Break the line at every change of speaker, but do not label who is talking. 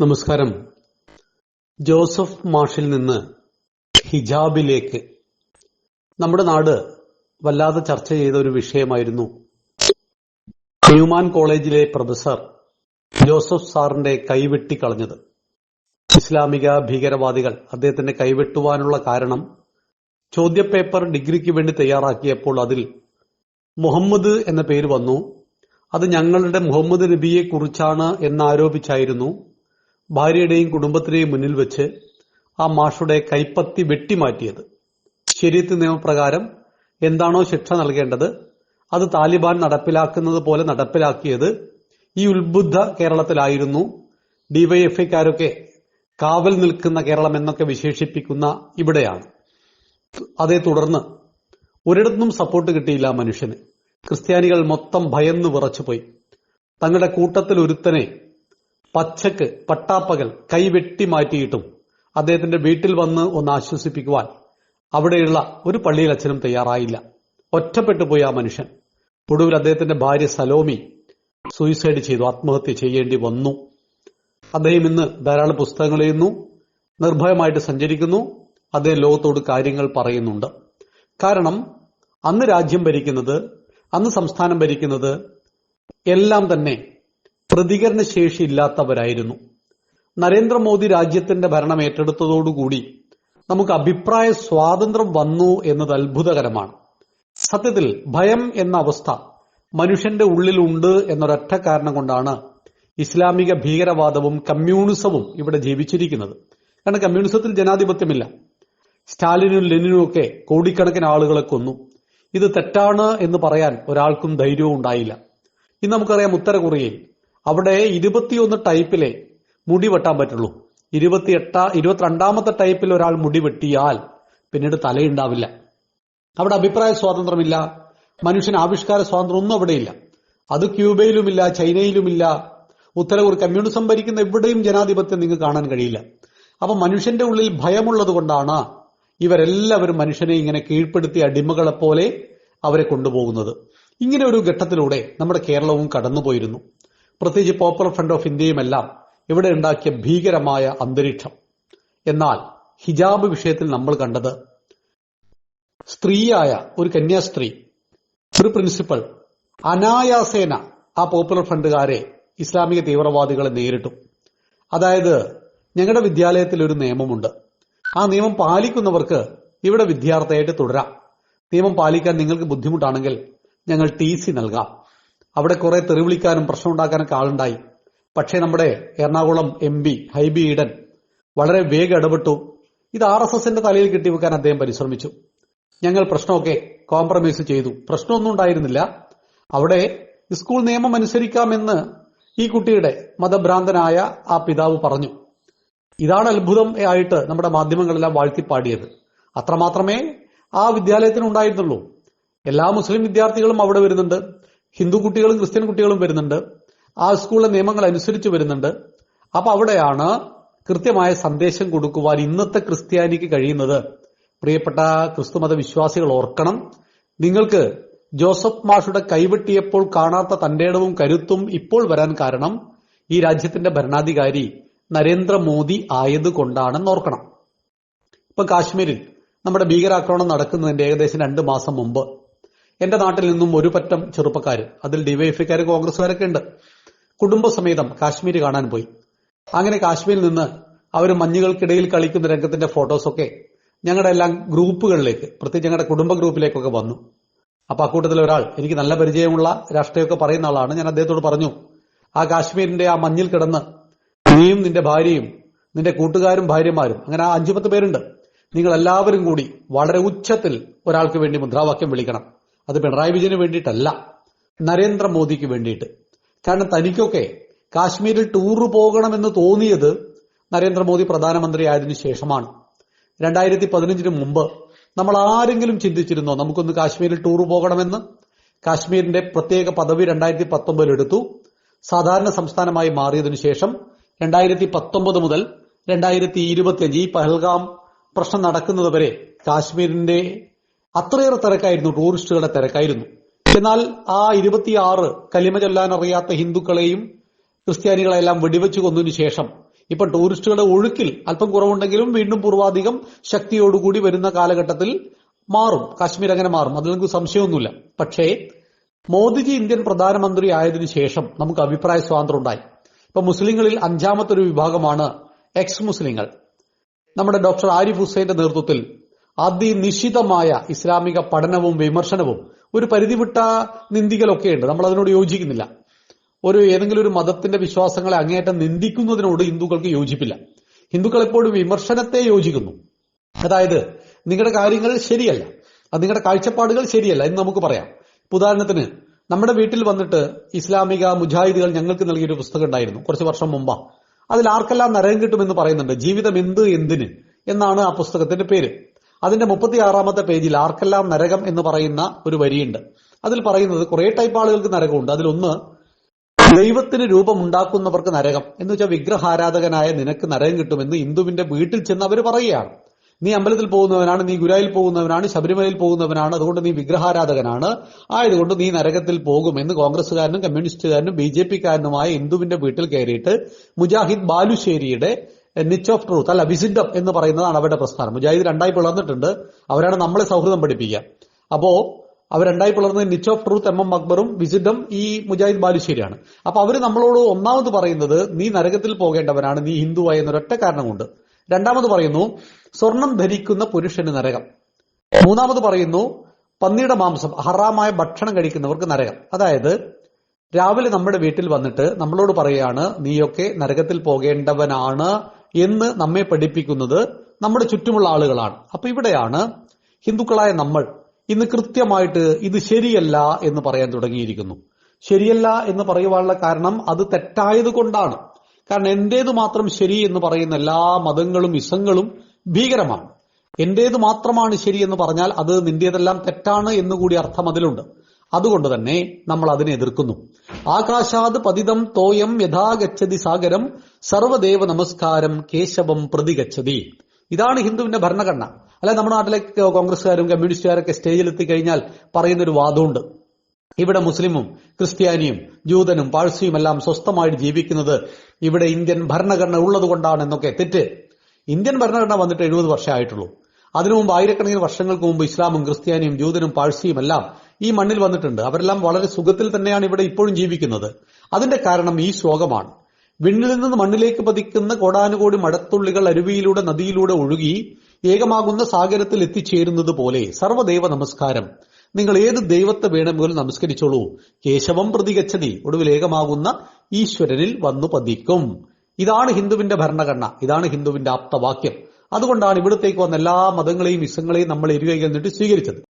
നമസ്കാരം. ജോസഫ് മാഷിൽ നിന്ന് ഹിജാബിലേക്ക്. നമ്മുടെ നാട് വല്ലാതെ ചർച്ച ചെയ്ത ഒരു വിഷയമായിരുന്നു. ന്യൂമാൻ കോളേജിലെ പ്രൊഫസർ ജോസഫ് സാറിന്റെ കൈവെട്ടിക്കളഞ്ഞത്. ഇസ്ലാമിക ഭീകരവാദികൾ അദ്ദേഹത്തിന്റെ കൈവെട്ടുവാനുള്ള കാരണം ചോദ്യപേപ്പർ ഡിഗ്രിക്ക് വേണ്ടി തയ്യാറാക്കിയപ്പോൾ അതിൽ മുഹമ്മദ് എന്ന പേര് വന്നു. അത് ഞങ്ങളുടെ മുഹമ്മദ് നബിയെ കുറിച്ചാണ് എന്നാരോപിച്ചായിരുന്നു. ഭാര്യയുടെയും കുടുംബത്തിന്റെയും മുന്നിൽ വെച്ച് ആ മാഷുടെ കൈപ്പത്തി വെട്ടിമാറ്റിയത് ശരീരത്ത് നിയമപ്രകാരം എന്താണോ ശിക്ഷ നൽകേണ്ടത് അത് താലിബാൻ നടപ്പിലാക്കുന്നത് പോലെ നടപ്പിലാക്കിയത് ഈ ഉത്ബുദ്ധ കേരളത്തിലായിരുന്നു. ഡിവൈഎഫ്ഐക്കാരൊക്കെ കാവൽ നിൽക്കുന്ന കേരളം എന്നൊക്കെ വിശേഷിപ്പിക്കുന്ന ഇവിടെയാണ്. അതേ തുടർന്ന് ഒരിടത്തും സപ്പോർട്ട് കിട്ടിയില്ല മനുഷ്യന്. ക്രിസ്ത്യാനികൾ മൊത്തം ഭയന്ന് വിറച്ചുപോയി. തങ്ങളുടെ കൂട്ടത്തിൽ ഒരുത്തനെ പച്ചക്ക് പട്ടാപ്പകൽ കൈവെട്ടി മാറ്റിയിട്ടും അദ്ദേഹത്തിന്റെ വീട്ടിൽ വന്ന് ഒന്ന് ആശ്വസിപ്പിക്കുവാൻ അവിടെയുള്ള ഒരു പള്ളിയിൽ അച്ഛനും തയ്യാറായില്ല. ഒറ്റപ്പെട്ടു പോയി ആ മനുഷ്യൻ. ഒടുവിൽ അദ്ദേഹത്തിന്റെ ഭാര്യ സലോമി സൂയിസൈഡ് ചെയ്തു. ആത്മഹത്യ ചെയ്യേണ്ടി വന്നു. അദ്ദേഹം ഇന്ന് ധാരാളം പുസ്തകങ്ങൾ എഴുതുന്നു. നിർഭയമായിട്ട് സഞ്ചരിക്കുന്നു. അദ്ദേഹം ലോകത്തോട് കാര്യങ്ങൾ പറയുന്നുണ്ട്. കാരണം അന്ന് രാജ്യം ഭരിക്കുന്നത് അന്ന് സംസ്ഥാനം ഭരിക്കുന്നത് എല്ലാം തന്നെ പ്രതികരണ ശേഷി ഇല്ലാത്തവരായിരുന്നു നരേന്ദ്രമോദി രാജ്യത്തിന്റെ ഭരണം ഏറ്റെടുത്തതോടുകൂടി നമുക്ക് അഭിപ്രായ സ്വാതന്ത്ര്യം വന്നു എന്നത് അത്ഭുതകരമാണ്. സത്യത്തിൽ ഭയം എന്ന അവസ്ഥ മനുഷ്യന്റെ ഉള്ളിലുണ്ട് എന്നൊരൊറ്റ കാരണം കൊണ്ടാണ് ഇസ്ലാമിക ഭീകരവാദവും കമ്മ്യൂണിസവും ഇവിടെ ജീവിച്ചിരിക്കുന്നത്. കാരണം കമ്മ്യൂണിസത്തിൽ ജനാധിപത്യമില്ല. സ്റ്റാലിനും ലെനിനും ഒക്കെ കോടിക്കണക്കിന് ആളുകളെ കൊന്നു. ഇത് തെറ്റാണ് എന്ന് പറയാൻ ഒരാൾക്കും ധൈര്യവും ഉണ്ടായില്ല. ഇന്ന് നമുക്കറിയാം ഉത്തര കൊറിയയിൽ അവിടെ ഇരുപത്തിയൊന്ന് ടൈപ്പിലെ മുടി വെട്ടാൻ പറ്റുള്ളൂ. ഇരുപത്തിയെട്ട ഇരുപത്തിരണ്ടാമത്തെ ടൈപ്പിൽ ഒരാൾ മുടി വെട്ടിയാൽ പിന്നീട് തലയുണ്ടാവില്ല. അവിടെ അഭിപ്രായ സ്വാതന്ത്ര്യമില്ല. മനുഷ്യൻ ആവിഷ്കാര സ്വാതന്ത്ര്യം ഒന്നും അവിടെയില്ല അത് ക്യൂബയിലുമില്ല ചൈനയിലുമില്ല. ഉത്തരവ് കമ്മ്യൂണിസം ഭരിക്കുന്ന എവിടെയും ജനാധിപത്യം നിങ്ങൾക്ക് കാണാൻ കഴിയില്ല. അപ്പൊ മനുഷ്യന്റെ ഉള്ളിൽ ഭയമുള്ളത് കൊണ്ടാണ് ഇവരെല്ലാവരും മനുഷ്യനെ ഇങ്ങനെ കീഴ്പ്പെടുത്തി അടിമകളെ പോലെ അവരെ കൊണ്ടുപോകുന്നത്. ഇങ്ങനെ ഒരു ഘട്ടത്തിലൂടെ നമ്മുടെ കേരളവും കടന്നുപോയിരുന്നു. പ്രത്യേകിച്ച് പോപ്പുലർ ഫ്രണ്ട് ഓഫ് ഇന്ത്യയുമെല്ലാം ഇവിടെ ഉണ്ടാക്കിയ ഭീകരമായ അന്തരീക്ഷം. എന്നാൽ ഹിജാബ് വിഷയത്തിൽ നമ്മൾ കണ്ടത് സ്ത്രീയായ ഒരു കന്യാസ്ത്രീ ഒരു പ്രിൻസിപ്പൽ അനായാസേന ആ പോപ്പുലർ ഫ്രണ്ടുകാരെ ഇസ്ലാമിക തീവ്രവാദികളെ നേരിട്ടു. അതായത് ഞങ്ങളുടെ വിദ്യാലയത്തിൽ ഒരു നിയമമുണ്ട്. ആ നിയമം പാലിക്കുന്നവർക്ക് ഇവിടെ വിദ്യാർത്ഥിയായിട്ട് തുടരാം. നിയമം പാലിക്കാൻ നിങ്ങൾക്ക് ബുദ്ധിമുട്ടാണെങ്കിൽ ഞങ്ങൾ ടി സി നൽകാം. അവിടെ കുറെ തെറിവിളിക്കാനും പ്രശ്നം ഉണ്ടാക്കാനൊക്കെ ആളുണ്ടായി. പക്ഷേ നമ്മുടെ എറണാകുളം എം പി ഹൈബി ഈഡൻ വളരെ വേഗം ഇടപെട്ടു. ഇത് ആർ എസ് എസിന്റെ തലയിൽ കെട്ടിവെക്കാൻ അദ്ദേഹം പരിശ്രമിച്ചു. ഞങ്ങൾ പ്രശ്നമൊക്കെ കോംപ്രമൈസ് ചെയ്തു. പ്രശ്നമൊന്നും ഉണ്ടായിരുന്നില്ല. അവിടെ സ്കൂൾ നിയമം അനുസരിക്കാമെന്ന് ഈ കുട്ടിയുടെ മതഭ്രാന്തനായ ആ പിതാവ് പറഞ്ഞു. ഇതാണ് അത്ഭുതം ആയിട്ട് നമ്മുടെ മാധ്യമങ്ങളെല്ലാം വാഴ്ത്തിപ്പാടിയത്. അത്രമാത്രമേ ആ വിദ്യാലയത്തിന് ഉണ്ടായിരുന്നുള്ളൂ എല്ലാ മുസ്ലിം വിദ്യാർത്ഥികളും അവിടെ വരുന്നുണ്ട്. ഹിന്ദു കുട്ടികളും ക്രിസ്ത്യൻ കുട്ടികളും വരുന്നുണ്ട്. ആ സ്കൂളിലെ നിയമങ്ങൾ അനുസരിച്ച് വരുന്നുണ്ട്. അപ്പൊ അവിടെയാണ് കൃത്യമായ സന്ദേശം കൊടുക്കുവാൻ ഇന്നത്തെ ക്രിസ്ത്യാനിക്ക് കഴിയുന്നത്. പ്രിയപ്പെട്ട ക്രിസ്തുമത വിശ്വാസികൾ ഓർക്കണം. നിങ്ങൾക്ക് ജോസഫ് മാഷുടെ കൈവെട്ടിയപ്പോൾ കാണാത്ത തന്റേടവും കരുത്തും ഇപ്പോൾ വരാൻ കാരണം ഈ രാജ്യത്തിന്റെ ഭരണാധികാരി നരേന്ദ്രമോദി ആയതുകൊണ്ടാണെന്ന് ഓർക്കണം. ഇപ്പൊ കാശ്മീരിൽ നമ്മുടെ ഭീകരാക്രമണം നടക്കുന്നതിന്റെ ഏകദേശം രണ്ട് മാസം മുമ്പ്. എന്റെ നാട്ടിൽ നിന്നും ഒരു പറ്റം ചെറുപ്പക്കാർ അതിൽ ഡിവൈഎഫ്ഐക്കാർ കോൺഗ്രസ്സുകാരൊക്കെ ഉണ്ട്. കുടുംബസമേതം കാശ്മീർ കാണാൻ പോയി. അങ്ങനെ കാശ്മീരിൽ നിന്ന് അവർ മഞ്ഞുകൾക്കിടയിൽ കളിക്കുന്ന രംഗത്തിന്റെ ഫോട്ടോസൊക്കെ ഞങ്ങളുടെ എല്ലാം ഗ്രൂപ്പുകളിലേക്ക് പ്രത്യേകിച്ച് ഞങ്ങളുടെ കുടുംബ ഗ്രൂപ്പിലേക്കൊക്കെ വന്നു. അപ്പൊ അക്കൂട്ടത്തിൽ ഒരാൾ എനിക്ക് നല്ല പരിചയമുള്ള രാഷ്ട്രീയമൊക്കെ പറയുന്ന ആളാണ് ഞാൻ അദ്ദേഹത്തോട് പറഞ്ഞു. ആ കാശ്മീരിന്റെ ആ മഞ്ഞിൽ കിടന്ന് നീയും നിന്റെ ഭാര്യയും നിന്റെ കൂട്ടുകാരും ഭാര്യമാരും അങ്ങനെ ആ അഞ്ചു പത്ത് പേരുണ്ട്. നിങ്ങൾ എല്ലാവരും കൂടി വളരെ ഉച്ചത്തിൽ ഒരാൾക്ക് വേണ്ടി മുദ്രാവാക്യം വിളിക്കണം. അത് പിണറായി വിജയന് വേണ്ടിയിട്ടല്ല നരേന്ദ്രമോദിക്ക് വേണ്ടിയിട്ട്. കാരണം തനിക്കൊക്കെ കാശ്മീരിൽ ടൂർ പോകണമെന്ന് തോന്നിയത് നരേന്ദ്രമോദി പ്രധാനമന്ത്രി ആയതിനു ശേഷമാണ്. രണ്ടായിരത്തി പതിനഞ്ചിന് മുമ്പ് നമ്മൾ ആരെങ്കിലും ചിന്തിച്ചിരുന്നോ നമുക്കൊന്ന് കാശ്മീരിൽ ടൂർ പോകണമെന്ന്? കാശ്മീരിന്റെ പ്രത്യേക പദവി രണ്ടായിരത്തി പത്തൊമ്പതിൽ എടുത്തു. സാധാരണ സംസ്ഥാനമായി മാറിയതിനു ശേഷം രണ്ടായിരത്തി പത്തൊമ്പത് മുതൽ രണ്ടായിരത്തി ഇരുപത്തിയഞ്ച് ഈ പഹൽഗാം പ്രശ്നം നടക്കുന്നത് വരെ കാശ്മീരിന്റെ അത്രയേറെ തിരക്കായിരുന്നു ടൂറിസ്റ്റുകളുടെ തിരക്കായിരുന്നു. എന്നാൽ ആ ഇരുപത്തിയാറ് കലിമ ചൊല്ലാൻ അറിയാത്ത ഹിന്ദുക്കളെയും ക്രിസ്ത്യാനികളെല്ലാം വെടിവെച്ചു കൊന്നതിനു ശേഷം ഇപ്പൊ ടൂറിസ്റ്റുകളുടെ ഒഴുക്കിൽ അല്പം കുറവുണ്ടെങ്കിലും വീണ്ടും പൂർവാധികം ശക്തിയോടുകൂടി വരുന്ന കാലഘട്ടത്തിൽ മാറും. കാശ്മീർ അങ്ങനെ മാറും. അതിൽ നമുക്ക് സംശയമൊന്നുമില്ല. പക്ഷേ മോദിജി ഇന്ത്യൻ പ്രധാനമന്ത്രി ആയതിനു ശേഷം നമുക്ക് അഭിപ്രായ സ്വാതന്ത്ര്യം ഉണ്ടായി. ഇപ്പൊ മുസ്ലിങ്ങളിൽ അഞ്ചാമത്തെ ഒരു വിഭാഗമാണ് എക്സ് മുസ്ലിങ്ങൾ നമ്മുടെ ഡോക്ടർ ആരിഫ് ഹുസൈന്റെ നേതൃത്വത്തിൽ അതിനിശിതമായ ഇസ്ലാമിക പഠനവും വിമർശനവും ഒരു പരിധി വിട്ട നിന്ദികളൊക്കെ ഉണ്ട് നമ്മൾ അതിനോട് യോജിക്കുന്നില്ല. ഒരു ഏതെങ്കിലും ഒരു മതത്തിന്റെ വിശ്വാസങ്ങളെ അങ്ങേയറ്റം നിന്ദിക്കുന്നതിനോട് ഹിന്ദുക്കൾക്ക് യോജിപ്പില്ല. ഹിന്ദുക്കൾ എപ്പോഴും വിമർശനത്തെ യോജിക്കുന്നു. അതായത് നിങ്ങളുടെ കാര്യങ്ങൾ ശരിയല്ല. നിങ്ങളുടെ കാഴ്ചപ്പാടുകൾ ശരിയല്ല എന്ന് നമുക്ക് പറയാം. ഉദാഹരണത്തിന് നമ്മുടെ വീട്ടിൽ വന്നിട്ട് ഇസ്ലാമിക മുജാഹിദുകൾ ഞങ്ങൾക്ക് നൽകിയൊരു പുസ്തകം ഉണ്ടായിരുന്നു കുറച്ച് വർഷം മുമ്പാ. അതിൽ ആർക്കെല്ലാം നരകം കിട്ടുമെന്ന് പറയുന്നുണ്ട്? ജീവിതം എന്ത് എന്തിന്? എന്നാണ് ആ പുസ്തകത്തിന്റെ പേര്. അതിന്റെ മുപ്പത്തി ആറാമത്തെ പേജിൽ ആർക്കെല്ലാം നരകം എന്ന് പറയുന്ന ഒരു വരിയുണ്ട്. അതിൽ പറയുന്നത് കുറെ ടൈപ്പ് ആളുകൾക്ക് നരകമുണ്ട്. അതിലൊന്ന് ദൈവത്തിന് രൂപമുണ്ടാക്കുന്നവർക്ക് നരകം. എന്ന് വെച്ചാൽ വിഗ്രഹാരാധകനായ നിനക്ക് നരകം കിട്ടുമെന്ന് ഹിന്ദുവിന്റെ വീട്ടിൽ ചെന്ന് അവർ പറയുകയാണ്. നീ അമ്പലത്തിൽ പോകുന്നവനാണ് നീ ഗുരായിൽ പോകുന്നവനാണ് ശബരിമലയിൽ പോകുന്നവനാണ് അതുകൊണ്ട് നീ വിഗ്രഹാരാധകനാണ്. ആയതുകൊണ്ട് നീ നരകത്തിൽ പോകും എന്ന് കോൺഗ്രസ്സുകാരനും കമ്മ്യൂണിസ്റ്റുകാരനും ബി ജെ പിക്കാരനുമായ ഹിന്ദുവിന്റെ വീട്ടിൽ കയറിയിട്ട് മുജാഹിദ് ബാലുശ്ശേരിയുടെ നിച്ച് ഓഫ് ട്രൂത്ത് അല്ല വിസിഡം എന്ന് പറയുന്നതാണ് അവരുടെ പ്രസ്ഥാനം. മുജാഹിദ് രണ്ടായി പിളർന്നിട്ടുണ്ട്. അവരാണ് നമ്മളെ സൗഹൃദം പഠിപ്പിക്കുക. അപ്പോ അവർ രണ്ടായി പിളർന്നത് niche of truth M M അക്ബറും വിസിഡം ഈ മുജാഹിദ് ബാലുശ്ശേരിയാണ്. അപ്പൊ അവർ നമ്മളോട് ഒന്നാമത് പറയുന്നത് നീ നരകത്തിൽ പോകേണ്ടവനാണ് നീ ഹിന്ദുവായ എന്നൊരൊറ്റ കാരണം കൊണ്ട് രണ്ടാമത് പറയുന്നു സ്വർണം ധരിക്കുന്ന പുരുഷന് നരകം. മൂന്നാമത് പറയുന്നു പന്നിയുടെ മാംസം ഹറാമായ ഭക്ഷണം കഴിക്കുന്നവർക്ക് നരകം. അതായത് രാവിലെ നമ്മുടെ വീട്ടിൽ വന്നിട്ട് നമ്മളോട് പറയുകയാണ് നീയൊക്കെ നരകത്തിൽ പോകേണ്ടവനാണ് എന്ന് നമ്മെ പഠിപ്പിക്കുന്നത് നമ്മുടെ ചുറ്റുമുള്ള ആളുകളാണ്. അപ്പൊ ഇവിടെയാണ് ഹിന്ദുക്കളായ നമ്മൾ ഇന്ന് കൃത്യമായിട്ട് ഇത് ശരിയല്ല എന്ന് പറയാൻ തുടങ്ങിയിരിക്കുന്നു. ശരിയല്ല എന്ന് പറയുവാനുള്ള കാരണം അത് തെറ്റായത് കൊണ്ടാണ്. കാരണം എന്റേത് മാത്രം ശരി എന്ന് പറയുന്ന എല്ലാ മതങ്ങളും ഇസങ്ങളും ഭീകരമാണ്. എന്റേത് മാത്രമാണ് ശരി എന്ന് പറഞ്ഞാൽ അത് നിന്റേതെല്ലാം തെറ്റാണ് എന്നുകൂടി അർത്ഥം അതിലുണ്ട്. അതുകൊണ്ട് തന്നെ നമ്മൾ അതിനെ എതിർക്കുന്നു. ആകാശാത് പതിതം തോയം യഥാഗച്ഛതി സാഗരം സർവദേവ നമസ്കാരം കേശവം പ്രതിഗച്ഛതി. ഇതാണ് ഹിന്ദുവിന്റെ ഭരണഘടന. അല്ലെ നമ്മുടെ നാട്ടിലെ കോൺഗ്രസ്സുകാരും കമ്മ്യൂണിസ്റ്റുകാരൊക്കെ സ്റ്റേജിൽ എത്തിക്കഴിഞ്ഞാൽ പറയുന്ന ഒരു വാദമുണ്ട്. ഇവിടെ മുസ്ലിമും ക്രിസ്ത്യാനിയും ജൂതനും പാഴ്സിയും എല്ലാം സ്വസ്ഥമായിട്ട് ജീവിക്കുന്നത് ഇവിടെ ഇന്ത്യൻ ഭരണഘടന ഉള്ളത് കൊണ്ടാണ് എന്നൊക്കെ തെറ്റ്. ഇന്ത്യൻ ഭരണഘടന വന്നിട്ട് എഴുപത് വർഷമായിട്ടുള്ളൂ അതിനു മുമ്പ് ആയിരക്കണക്കിന് വർഷങ്ങൾക്ക് മുമ്പ് ഇസ്ലാമും ക്രിസ്ത്യാനിയും ജൂതനും പാഴ്സിയും എല്ലാം ഈ മണ്ണിൽ വന്നിട്ടുണ്ട്. അവരെല്ലാം വളരെ സുഖത്തിൽ തന്നെയാണ് ഇവിടെ ഇപ്പോഴും ജീവിക്കുന്നത്. അതിന്റെ കാരണം ഈ ശ്ലോകമാണ്. വിണ്ണിൽ നിന്ന് മണ്ണിലേക്ക് പതിക്കുന്ന കോടാനുകോടി മടത്തുള്ളികൾ അരുവിയിലൂടെ നദിയിലൂടെ ഒഴുകി ഏകമാകുന്ന സാഗരത്തിൽ എത്തിച്ചേരുന്നത് പോലെ സർവദൈവ നമസ്കാരം. നിങ്ങൾ ഏത് ദൈവത്തെ വേണമെങ്കിലും നമസ്കരിച്ചോളൂ? കേശവം പ്രതികച്ചതി ഒടുവിൽ ഏകമാകുന്ന ഈശ്വരനിൽ വന്നു പതിക്കും. ഇതാണ് ഹിന്ദുവിന്റെ ഭരണഘടന. ഇതാണ് ഹിന്ദുവിന്റെ ആപ്തവാക്യം. അതുകൊണ്ടാണ് ഇവിടത്തേക്ക് വന്ന എല്ലാ മതങ്ങളെയും ഇസങ്ങളെയും നമ്മൾ ഇരുകൈകൾ നീട്ടി സ്വീകരിച്ചത്.